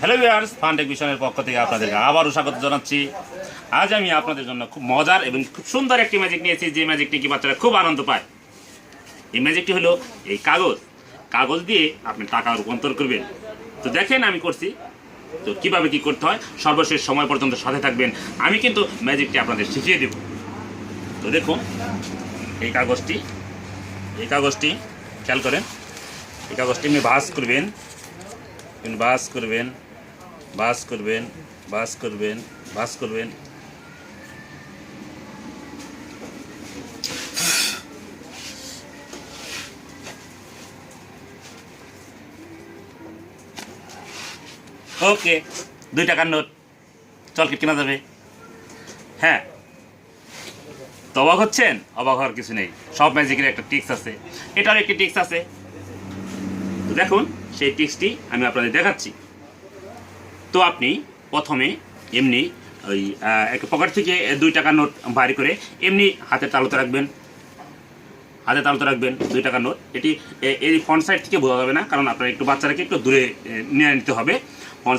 Hello viewers ফান্ডেক মিশনের পক্ষ থেকে আপনাদেরকে আবারও স্বাগত জানাচ্ছি। আজ আমি আপনাদের জন্য খুব মজার এবং খুব সুন্দর একটি ম্যাজিক নিয়েছি, যে ম্যাজিকটি কি বাচ্চারা খুব আনন্দ পায়। এই ম্যাজিকটি হলো এই কাগজ। কাগজ দিয়ে আপনি টাকা রূপান্তর করবেন। তো দেখেন আমি করছি। তো কীভাবে কি করতে হয়? সর্বশেষ সময় পর্যন্ত সাথে থাকবেন। আমি কিন্তু ম্যাজিকটি আপনাদের শিখিয়ে দেব। তো দেখুন, এই কাগজটি এই কাগজটি, খেয়াল করেন, এই কাগজটি আপনি ভাঁজ করবেন। বাস করবেন। বাস করবেন বাস করবেন বাস করবেন। ওকে দুই টাকার নোট। চল কি কেনা যাবে হ্যাঁ। তো অবাক হচ্ছেন? অবাক হওয়ার কিছু নেই। সব ম্যাজিকের একটা টিক্স আছে। এটার একটি টিক্স আছে। দেখুন, সেই টিক্সটি আমি আপনাদের দেখাচ্ছি। তো আপনি প্রথমে এমনি ওই একটা পকেট থেকে দুই টাকা নোট বাইর করে এমনি হাতে তালুতে রাখবেন। হাতে তালুতে রাখবেন দুই টাকা নোট। এটি এই ফ্রন্ট সাইড থেকে বোঝা যাবে না, কারণ আপনার একটু বাচ্চারাকে একটু দূরে নিয়ে নিতে হবে।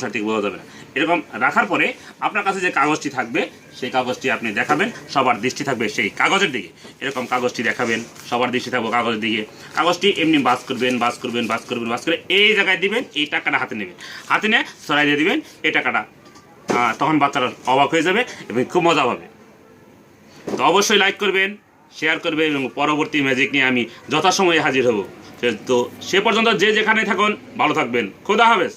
সাইড থেকে বোঝা যাবে না এরকম রাখার পরে আপনার কাছে যে কাগজটি থাকবে, সেই কাগজটি আপনি দেখাবেন, সবার দৃষ্টি থাকবে সেই কাগজের দিকে। এরকম কাগজটি দেখাবেন, সবার দৃষ্টি থাকবে কাগজের দিকে। কাগজটি এমনি বাস করবেন বাস করবেন বাস করবেন, বাস করে এই জায়গায় দিবেন, এই টাকাটা হাতে নেবেন। হাতে নিয়ে সরাই দিয়ে দিবেন, এই টাকাটা তখন বাচ্চারা অবাক হয়ে যাবে এবং খুব মজা হবে তো অবশ্যই লাইক করবেন শেয়ার করবেন এবং পরবর্তী ম্যাজিক নিয়ে আমি যথাসময়ে হাজির হব। তো সে পর্যন্ত যে যেখানে থাকুন, ভালো থাকবেন। খোদা হাফেজ।